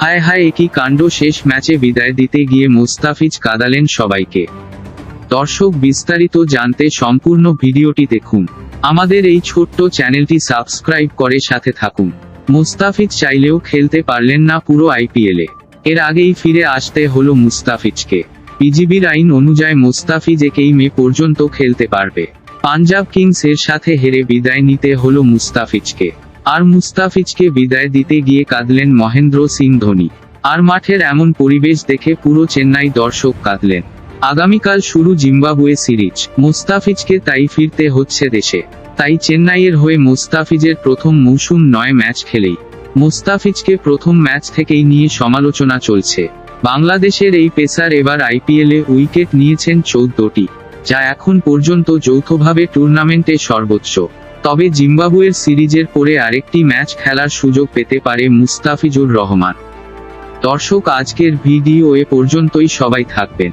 হায় হায় একই কাণ্ড শেষ ম্যাচে বিদায় দিতে গিয়ে মুস্তাফিজ কাদালেন সবাইকে। দর্শক বিস্তারিত জানতে সম্পূর্ণ ভিডিওটি দেখুন। আমাদের এই ছোট্ট চ্যানেলটি সাবস্ক্রাইব করে সাথে থাকুন। মুস্তাফিজ চাইলেও খেলতে পারলেন না পুরো আইপিএলে। এর আগেই ফিরে আসতে হলো মুস্তাফিজকে। পিজিবির আইন অনুযায়ী মুস্তাফিজ একেই মে পর্যন্ত খেলতে পারবে। পাঞ্জাব কিংস এর সাথে হেরে বিদায় নিতে হলো মুস্তাফিজকে। আর মুস্তাফিজকে বিদায় দিতে গিয়ে কাঁদলেন মহেন্দ্র সিং ধোনি। আর মাঠের এমন পরিবেশ দেখে পুরো চেন্নাই দর্শক কাঁদলেন। আগামীকাল শুরু জিম্বাবুয়ে সিরিজ, মুস্তাফিজকে তাই ফিরতে হচ্ছে দেশে। তাই চেন্নাইয়ের হয়ে মুস্তাফিজের প্রথম মৌসুম নয় ম্যাচ খেলেই। মুস্তাফিজকে প্রথম ম্যাচ থেকেই নিয়ে সমালোচনা চলছে। বাংলাদেশের এই পেসার এবার আইপিএলে উইকেট নিয়েছেন চৌদ্দটি, যা এখন পর্যন্ত যৌথভাবে টুর্নামেন্টে সর্বোচ্চ। তবে জিম্বাবুয়ের সিরিজের পরে আরেকটি ম্যাচ খেলার সুযোগ পেতে পারে মুস্তাফিজুর রহমান। দর্শক, আজকের ভিডিও এ পর্যন্তই সবাই থাকবেন।